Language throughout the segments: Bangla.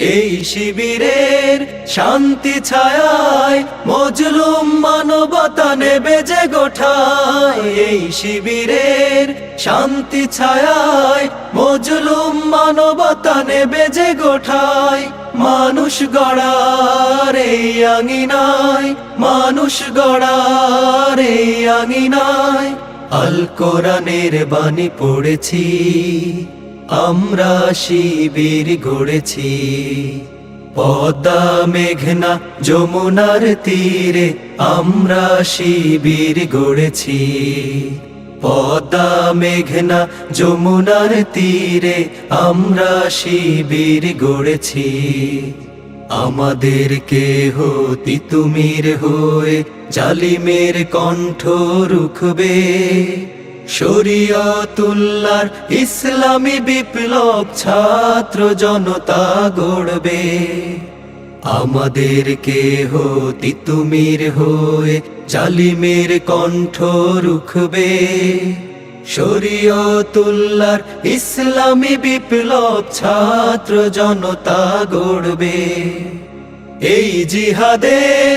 এই শিবিরের শান্তি ছায়ায় মজলুম মানবতা নেবে যে গোঠায়। এই শিবিরের শান্তি ছায়ায় মজলুম মানবতা নেবে যে গোঠায়। মানুষ গড়ার এই আঙিনায়, মানুষ গড়ার এই আঙিনায়। আল কোরআনের বাণী পড়েছি। আমরা শিবির গড়েছি। পদ্মা মেঘনা যমুনার তীরে আমরা শিবির গড়েছি। পদ্মা মেঘনা যমুনার তীরে আমরা শিবির গড়েছি। আমাদের কে কেহ তিতুমির হয়ে জালিমের কণ্ঠ রুখবে। শরিয়তুল্লার ইসলামী বিপ্লব ছাত্র জনতা গড়বে। আমাদের কেহ তিতুমির হয়ে জালিমের কণ্ঠ রুখবে। শরিয়তুল্লার ইসলামী বিপ্লব ছাত্র জনতা গড়বে। এই জিহাদের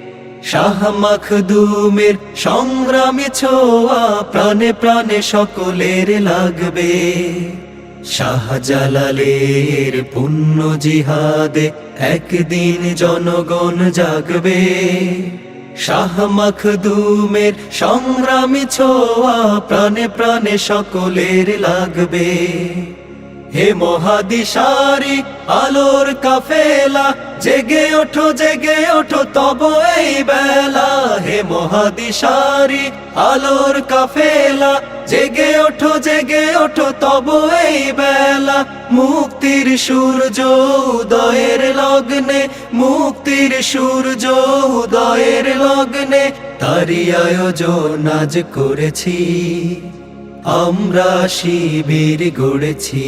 শাহ মখদুমের সংগ্রামী ছোয়া প্রাণে প্রাণে সকলের লাগবে। শাহজালালের পুণ্য জিহাদে একদিন জনগণ জাগবে। শাহ মখদুমের সংগ্রামী ছোয়া প্রাণে প্রাণে সকলের লাগবে। হে মহাদিশারি, আলোর কাফেলা, জেগে ওঠো জেগে ওঠো, তব এই বেলা, হে মহাদিশারি, আলোর কাফেলা, জেগে ওঠো জেগে ওঠো তব এই বেলা। মুক্তির সূর্য উদয়ের লগ্নে, মুক্তির সূর্য উদয়ের লগ্নে তারি আয়োজন আজ করেছি। আমরা শিবির গড়েছি।